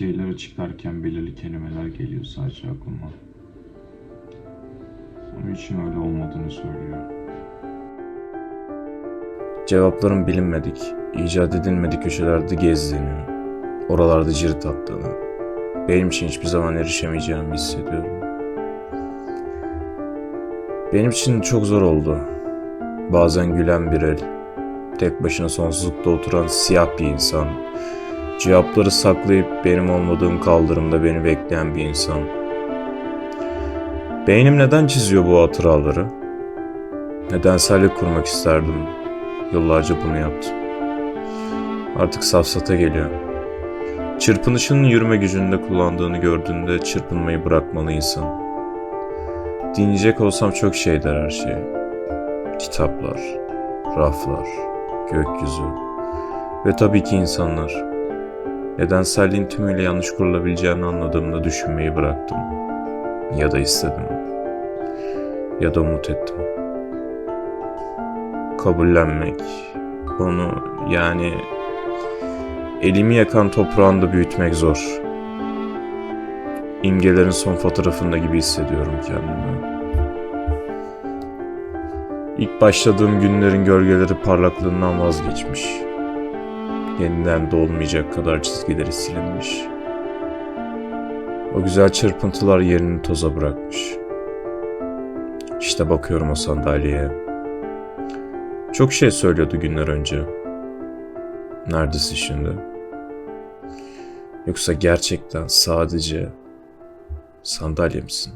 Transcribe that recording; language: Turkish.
şeyler açıklarken belirli kelimeler geliyor sadece aklıma. Onun için öyle olmadığını söylüyor. Cevapların bilinmedik, icat edilmedik köşelerde gezdiğini, oralarda cirit attığını, benim için hiçbir zaman erişemeyeceğimi hissediyorum. Benim için çok zor oldu. Bazen gülen bir el, tek başına sonsuzlukta oturan siyah bir insan, cevapları saklayıp benim olmadığım kaldırımda beni bekleyen bir insan. Beynim neden çiziyor bu hatıraları? Nedensellik kurmak isterdim. Yıllarca bunu yaptım. Artık safsata geliyor. Çırpınışının yürüme gücünde kullandığını gördüğünde çırpınmayı bırakmalı insan. Dinleyecek olsam çok şey der her şey. Kitaplar, raflar, gökyüzü ve tabii ki insanlar. Nedenselliğin tümüyle yanlış kurulabileceğini anladığımda düşünmeyi bıraktım. Ya da istedim. Ya da umut ettim kabullenmek, onu yani elimi yakan toprağında büyütmek zor. İmgelerin son fotoğrafında gibi hissediyorum kendimi. İlk başladığım günlerin gölgeleri parlaklığından vazgeçmiş. Yeniden dolmayacak kadar çizgileri silinmiş. O güzel çırpıntılar yerini toza bırakmış. İşte bakıyorum o sandalyeye. Çok şey söylüyordu günler önce. Neredesin şimdi? Yoksa gerçekten sadece sandalye misin?